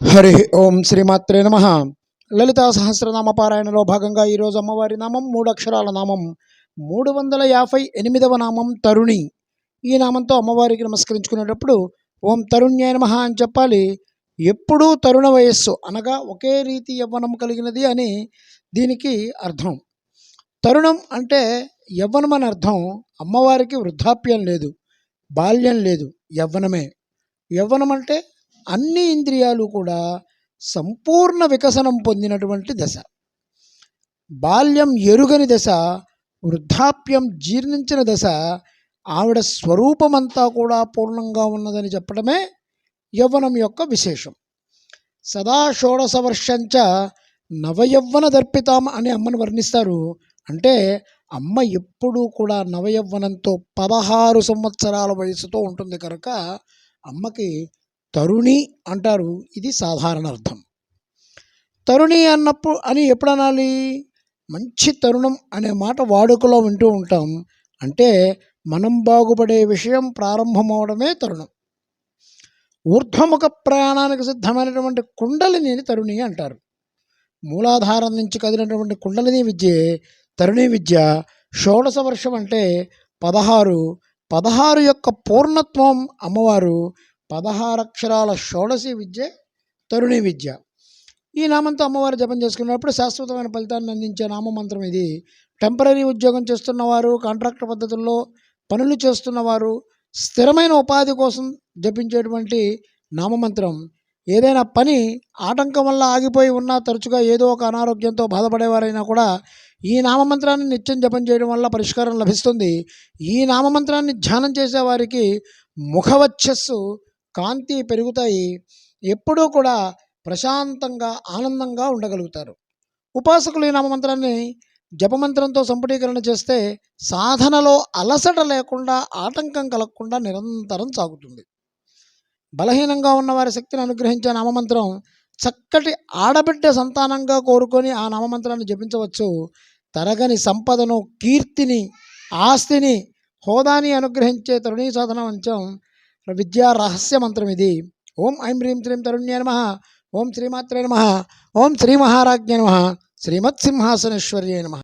హరి ఓం శ్రీమాత్రే నమ. లలితా సహస్రనామ పారాయణలో భాగంగా ఈరోజు అమ్మవారి నామం మూడు అక్షరాల నామం. మూడు వందల యాభై ఎనిమిదవ నామం తరుణి. ఈ నామంతో అమ్మవారికి నమస్కరించుకునేటప్పుడు ఓం తరుణ్యాయ నమ అని చెప్పాలి. ఎప్పుడూ తరుణ వయస్సు అనగా ఒకే రీతి యవ్వనం కలిగినది అని దీనికి అర్థం. తరుణం అంటే యవ్వనం అని అర్థం అమ్మవారికి వృద్ధాప్యం లేదు బాల్యం లేదు యవ్వనమే. యవ్వనం అంటే అన్ని ఇంద్రియాలు కూడా సంపూర్ణ వికసనం పొందినటువంటి దశ. బాల్యం ఎరుగని దశ వృద్ధాప్యం జీర్ణించిన దశ ఆవిడ స్వరూపమంతా కూడా పూర్ణంగా ఉన్నదని చెప్పడమే యవ్వనం యొక్క విశేషం. సదా షోడశ వర్షంచ నవయవ్వన దర్పితాం అని అమ్మను వర్ణిస్తారు. అంటే అమ్మ ఎప్పుడూ కూడా నవయవ్వనంతో పదహారు సంవత్సరాల వయసుతో ఉంటుంది కనుక అమ్మకి తరుణి అంటారు. ఇది సాధారణ అర్థం. తరుణి అన్నప్పుడు అని ఎప్పుడు అనాలి మంచి తరుణం అనే మాట వాడుకలో వింటూ ఉంటాం. అంటే మనం బాగుపడే విషయం ప్రారంభమవడమే తరుణం. ఊర్ధ్వముఖ ప్రయాణానికి సిద్ధమైనటువంటి కుండలిని తరుణి అంటారు. మూలాధారం నుంచి కదిలినటువంటి కుండలిని విద్యే తరుణి విద్య. షోడశ వర్షం అంటే పదహారు. పదహారు యొక్క పూర్ణత్వం అమ్మవారు. పదహారు అక్షరాల షోడశి విద్య తరుణి విద్య. ఈ నామంతో అమ్మవారు జపం చేసుకున్నప్పుడు శాశ్వతమైన ఫలితాన్ని అందించే నామమంత్రం ఇది. టెంపరీ ఉద్యోగం చేస్తున్నవారు కాంట్రాక్ట్ పద్ధతుల్లో పనులు చేస్తున్నవారు స్థిరమైన ఉపాధి కోసం జపించేటువంటి నామమంత్రం. ఏదైనా పని ఆటంకం వల్ల ఆగిపోయి ఉన్నా తరచుగా ఏదో ఒక అనారోగ్యంతో బాధపడేవారైనా కూడా ఈ నామమంత్రాన్ని నిత్యం జపం చేయడం వల్ల పరిష్కారం లభిస్తుంది. ఈ నామమంత్రాన్ని ధ్యానం చేసేవారికి ముఖవచ్చస్సు కాంతి పెరుగుతాయి ఎప్పుడూ కూడా ప్రశాంతంగా ఆనందంగా ఉండగలుగుతారు. ఉపాసకులు ఈ నామమంత్రాన్ని జపమంత్రంతో సంపుటీకరణ చేస్తే సాధనలో అలసట లేకుండా ఆటంకం కలగకుండా నిరంతరం సాగుతుంది. బలహీనంగా ఉన్నవారి శక్తిని అనుగ్రహించే నామమంత్రం చక్కటి ఆడబిడ్డ సంతానంగా కోరుకొని ఆ నామమంత్రాన్ని జపించవచ్చు. తరగని సంపదను కీర్తిని ఆస్తిని హోదాని అనుగ్రహించే తరుణీ సాధన మంచం విద్యా రహస్య మంత్రం ఇది. ఓం ఐం హ్రీం శ్రీం తరుణ్య నమ. ఓం శ్రీమాత్రే నమ. ఓం శ్రీ మహారాజ్ఞ నమ. శ్రీమత్ శ్రీమత్సింహాసనేశ్వర్యే నమ.